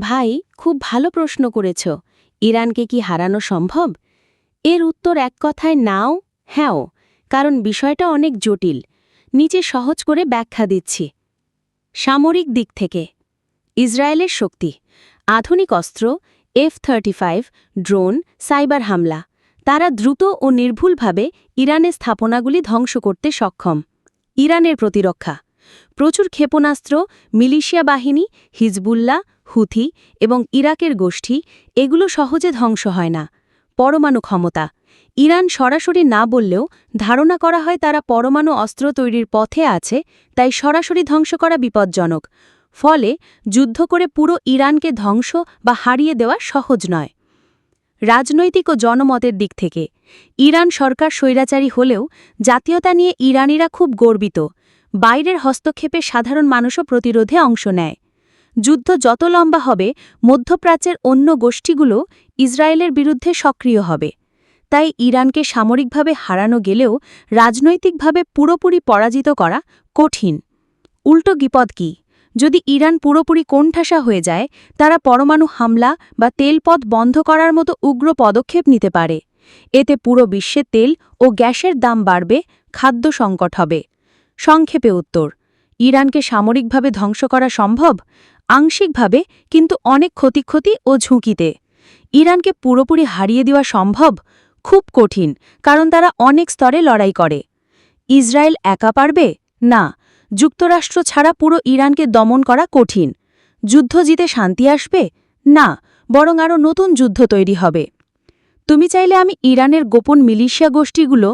ভাই, খুব ভালো প্রশ্ন করেছ। ইরানকে কি হারানো সম্ভব? এর উত্তর এক কথায় নাও, হ্যাঁও, কারণ বিষয়টা অনেক জটিল। নিচে সহজ করে ব্যাখ্যা দিচ্ছি। সামরিক দিক থেকে। ইসরায়েলের শক্তি। আধুনিক অস্ত্র, এফ থার্টি ড্রোন, সাইবার হামলা। তারা দ্রুত ও নির্ভুলভাবে ইরানের স্থাপনাগুলি ধ্বংস করতে সক্ষম। ইরানের প্রতিরক্ষা। প্রচুর ক্ষেপণাস্ত্র, মিলিশিয়া বাহিনী, হিজবুল্লাহ হুথি এবং ইরাকের গোষ্ঠী এগুলো সহজে ধ্বংস হয় না। পরমাণু ক্ষমতা। ইরান সরাসরি না বললেও ধারণা করা হয় তারা পরমাণু অস্ত্র তৈরির পথে আছে, তাই সরাসরি ধ্বংস করা বিপজ্জনক। ফলে যুদ্ধ করে পুরো ইরানকে ধ্বংস বা হারিয়ে দেওয়া সহজ নয়। রাজনৈতিক ও জনমতের দিক থেকে, ইরান সরকার স্বৈরাচারী হলেও জাতীয়তা নিয়ে ইরানিরা খুব গর্বিত। বাইরের হস্তক্ষেপে সাধারণ মানুষও প্রতিরোধে অংশ নেয়। যুদ্ধ যত লম্বা হবে, মধ্যপ্রাচ্যের অন্য গোষ্ঠীগুলো ইসরায়েলের বিরুদ্ধে সক্রিয় হবে। তাই ইরানকে সামরিকভাবে হারানো গেলেও রাজনৈতিকভাবে পুরোপুরি পরাজিত করা কঠিন। উল্টো বিপদ কি? যদি ইরান পুরোপুরি কোণঠাসা হয়ে যায়, তারা পরমাণু হামলা বা তেলপথ বন্ধ করার মতো উগ্র পদক্ষেপ নিতে পারে। এতে পুরো বিশ্বে তেল ও গ্যাসের দাম বাড়বে, খাদ্য সংকট হবে। সংক্ষেপে উত্তর ইরানকে সামরিকভাবে ধ্বংস করা সম্ভব? আংশিকভাবে, কিন্তু অনেক ক্ষতিক্ষতি ও ঝুঁকিতে। ইরানকে পুরোপুরি হারিয়ে দেওয়া সম্ভব? খুব কঠিন, কারণ তারা অনেক স্তরে লড়াই করে। ইসরায়েল একা পারবে? না, যুক্তরাষ্ট্র ছাড়া পুরো ইরানকে দমন করা কঠিন। যুদ্ধ জিতে শান্তি আসবে? না, বরং আরও নতুন যুদ্ধ তৈরি হবে। তুমি চাইলে আমি ইরানের গোপন মিলিশিয়া গোষ্ঠীগুলো